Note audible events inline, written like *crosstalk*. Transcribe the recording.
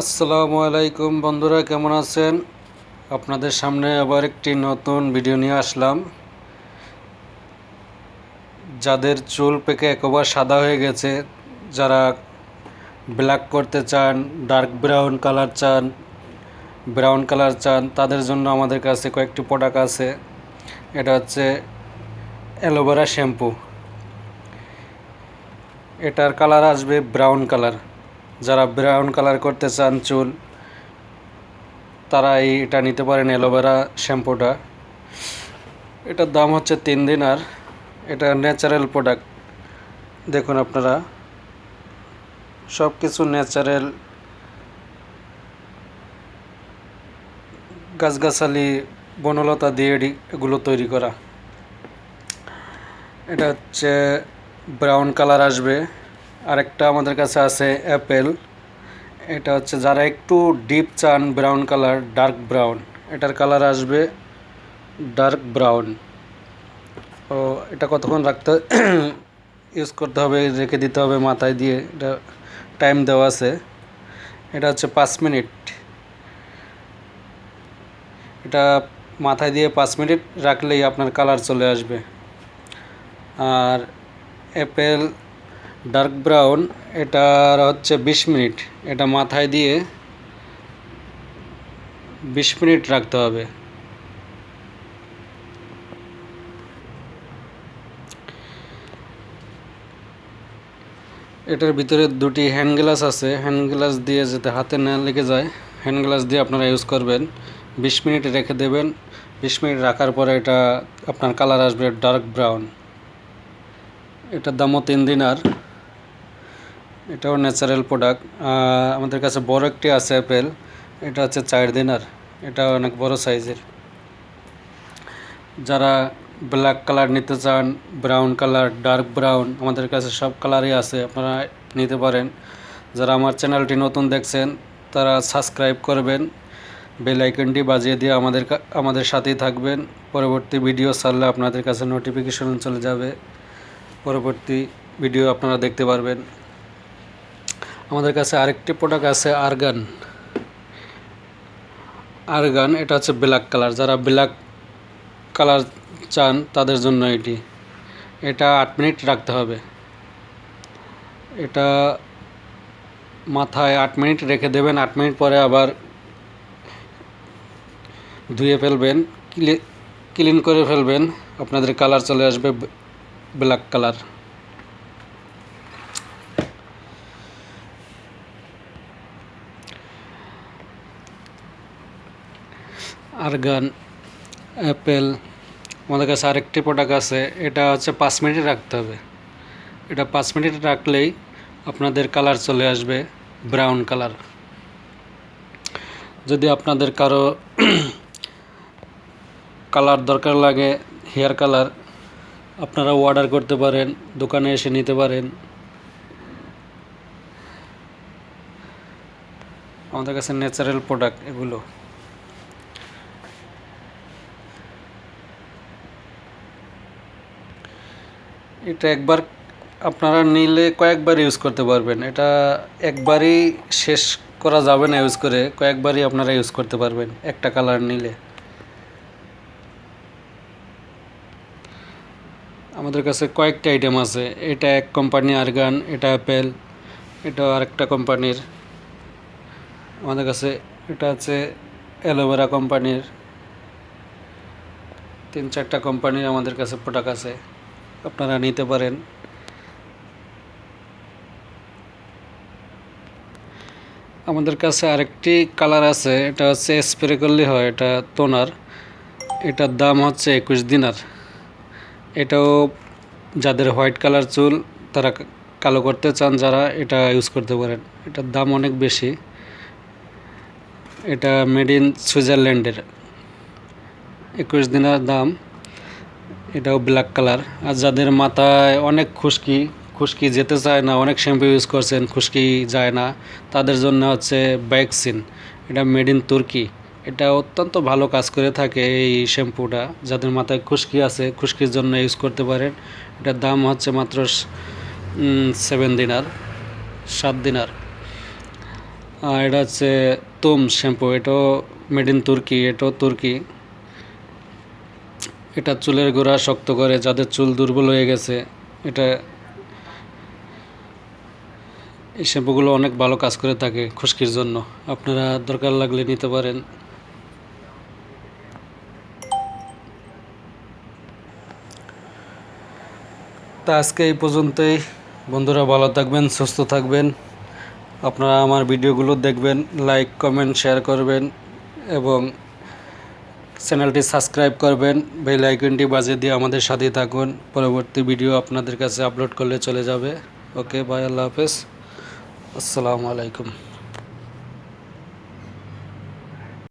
আসসালামু আলাইকুম বন্ধুরা, কেমন আছেন? আপনাদের সামনে আবার একটি নতুন ভিডিও নিয়ে আসলাম। যাদের চুল পেকে একবার সাদা হয়ে গেছে, যারা ব্ল্যাক করতে চান ডার্ক ব্রাউন কালার চান ব্রাউন কালার চান, তাদের জন্য আমাদের কাছে কয়েকটি প্রোডাক্ট আছে। এটা হচ্ছে অ্যালোভেরা শ্যাম্পু এটার কালার আসবে ব্রাউন কালার যারা ব্রাউন কালার করতে চান চুল তারা এটা নিতে পারেন অ্যালোভেরা শ্যাম্পুটা। এটার দাম হচ্ছে তিন দিন আর এটা ন্যাচারাল প্রোডাক্ট দেখুন আপনারা সব কিছু ন্যাচারাল গাছগাছালি, বনলতা দিয়ে এগুলো তৈরি করা। এটা হচ্ছে ব্রাউন কালার আসবে। আরেকটা আমাদের কাছে আছে অ্যাপেল। এটা হচ্ছে যারা একটু ডিপ চান ব্রাউন কালার, ডার্ক ব্রাউন, এটার কালার আসবে ডার্ক ব্রাউন। ও এটা কতক্ষণ রাখতে *clears throat* ইউজ করতে হবে, রেখে দিতে হবে মাথায় দিয়ে, এটা টাইম দেওয়া আছে। এটা হচ্ছে পাঁচ মিনিট। এটা মাথায় দিয়ে পাঁচ মিনিট রাখলেই আপনার কালার চলে আসবে। আর অ্যাপেল ডার্ক ব্রাউন, এটার হচ্ছে বিশ মিনিট। এটা মাথায় দিয়ে বিশ মিনিট রাখতে হবে। এটার ভিতরে দুটি হ্যান্ড গ্লাস আছে। হ্যান্ড গ্লাস দিয়ে যাতে হাতে না লেগে যায়, হ্যান্ড গ্লাস দিয়ে আপনারা ইউজ করবেন। বিশ মিনিট রেখে দেবেন। বিশ মিনিট রাখার পরে এটা আপনার কালার আসবে ডার্ক ব্রাউন। এটার দামও তিন দিন আর। এটাও ন্যাচারাল প্রোডাক্ট আমাদের কাছে বড় একটি আছে অ্যাপেল এটা হচ্ছে চার দিনার এটা অনেক বড় সাইজের যারা ব্ল্যাক কালার নিতে চান ব্রাউন কালার ডার্ক ব্রাউন আমাদের কাছে সব কালারই আছে, আপনারা নিতে পারেন। যারা আমার চ্যানেলটি নতুন দেখছেন, তারা সাবস্ক্রাইব করবেন বেল আইকনটি বাজিয়ে দিয়ে আমাদের আমাদের সাথেই থাকবেন। পরবর্তী ভিডিও ছাড়লে আপনাদের কাছে নোটিফিকেশন চলে যাবে। পরবর্তী ভিডিও আপনারা দেখতে পারবেন। আমাদের কাছে আরেকটি প্রোডাক্ট আছে আরগান আরগান এটা হচ্ছে ব্ল্যাক কালার যারা ব্ল্যাক কালার চান, তাদের জন্য এটি। এটা আট মিনিট রাখতে হবে। এটা মাথায় আট মিনিট রেখে দেবেন। আট মিনিট পরে আবার ধুয়ে ফেলবেন। ক্লি- ক্লিন করে ফেলবেন। আপনাদের কালার চলে আসবে ব্ল্যাক কালার আরগান অ্যাপেল আমাদের কাছে আরেকটি প্রোডাক্ট আছে, এটা হচ্ছে পাঁচ মিনিট রাখতে হবে। এটা পাঁচ মিনিট রাখলেই আপনাদের কালার চলে আসবে ব্রাউন কালার যদি আপনাদের কারও কালার দরকার লাগে হেয়ার কালার আপনারা অর্ডার করতে পারেন, দোকানে এসে নিতে পারেন। আমাদের কাছে ন্যাচারাল প্রোডাক্ট এগুলো। এটা একবার আপনারা নিলে কয়েকবার ইউজ করতে পারবেন। এটা একবারই শেষ করা যাবে না ইউজ করে, কয়েকবারই আপনারা ইউজ করতে পারবেন একটা কালার নিলে। আমাদের কাছে কয়েকটা আইটেম আছে। এটা এক কোম্পানি আরগান এটা অ্যাপেল এটা আরেকটা কোম্পানির আমাদের কাছে এটা আছে অ্যালোভেরা কোম্পানির তিন চারটা কোম্পানির আমাদের কাছে প্রোডাক্ট আছে। আপনারা নিতে পারেন। আমাদের কাছে আরেকটি কালার আছে, এটা হচ্ছে স্প্রে করলে হয়, এটা তোনার এটার দাম হচ্ছে একুশ দিনার। এটাও যাদের হোয়াইট কালার চুল, তারা কালো করতে চান, যারা এটা ইউজ করতে পারেন। এটার দাম অনেক বেশি। এটা মেড ইন সুইজারল্যান্ডের। একুশ দিনের দাম। এটাও ব্ল্যাক কালার আর যাদের মাথায় অনেক খুশকি খুশকি যেতে চায় না, অনেক শ্যাম্পু ইউজ করছেন, খুশকি যায় না, তাদের জন্য হচ্ছে ব্যাকসিন এটা মেড ইন তুর্কি এটা অত্যন্ত ভালো কাজ করে থাকে এই শ্যাম্পুটা যাদের মাথায় খুশকি আছে, খুশকির জন্য ইউজ করতে পারেন। এটার দাম হচ্ছে মাত্র সেভেন দিনার সাত দিনার আর এটা হচ্ছে তোম শ্যাম্পু এটাও মেড ইন তুর্কি এটাও তুর্কি এটা চুলের গোড়া শক্ত করে, যাদের চুল দুর্বল হয়ে গেছে, এটা এই শ্যাম্পুগুলো অনেক ভালো কাজ করে থাকে খুশকির জন্য। আপনারা দরকার লাগলে নিতে পারেন। তা আজকে এই পর্যন্তই। বন্ধুরা ভালো থাকবেন, সুস্থ থাকবেন। আপনারা আমার ভিডিওগুলো দেখবেন লাইক কমেন্ট শেয়ার করবেন এবং চ্যানেলটি সাবস্ক্রাইব করবেন, বেল আইকনটি বাজিয়ে দিয়ে আমাদের সাথে থাকুন। পরবর্তী ভিডিও আপনাদের কাছে আপলোড করলে চলে যাবে। ওকে বাই আল্লাহ হাফেজ। আসসালামু আলাইকুম।